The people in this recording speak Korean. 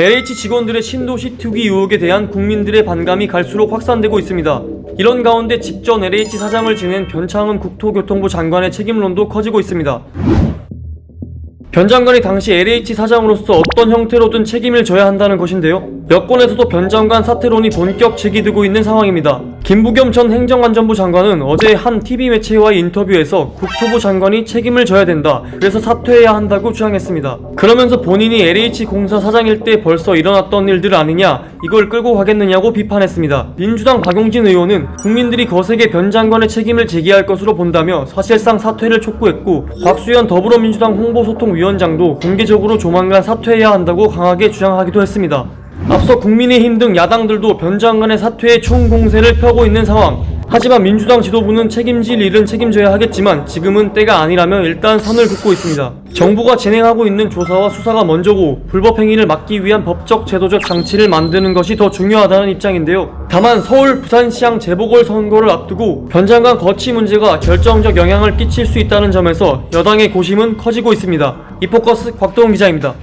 LH 직원들의 신도시 투기 의혹에 대한 국민들의 반감이 갈수록 확산되고 있습니다. 이런 가운데 직전 LH 사장을 지낸 변창훈 국토교통부 장관의 책임론도 커지고 있습니다. 변 장관이 당시 LH 사장으로서 어떤 형태로든 책임을 져야 한다는 것인데요. 여권에서도 변 장관 사퇴론이 본격 제기되고 있는 상황입니다. 김부겸 전 행정안전부 장관은 어제 한 TV 매체와의 인터뷰에서 국토부 장관이 책임을 져야 된다. 그래서 사퇴해야 한다고 주장했습니다. 그러면서 본인이 LH 공사 사장일 때 벌써 일어났던 일들 아니냐 이걸 끌고 가겠느냐고 비판했습니다. 민주당 박용진 의원은 국민들이 거세게 변 장관의 책임을 제기할 것으로 본다며 사실상 사퇴를 촉구했고 박수현 더불어민주당 홍보소통위원장도 공개적으로 조만간 사퇴해야 한다고 강하게 주장하기도 했습니다. 앞서 국민의힘 등 야당들도 변 장관의 사퇴에 총공세를 펴고 있는 상황. 하지만 민주당 지도부는 책임질 일은 책임져야 하겠지만 지금은 때가 아니라며 일단 선을 긋고 있습니다. 정부가 진행하고 있는 조사와 수사가 먼저고 불법 행위를 막기 위한 법적 제도적 장치를 만드는 것이 더 중요하다는 입장인데요. 다만 서울 부산시장 재보궐 선거를 앞두고 변 장관 거취 문제가 결정적 영향을 끼칠 수 있다는 점에서 여당의 고심은 커지고 있습니다. 이포커스 곽도훈 기자입니다.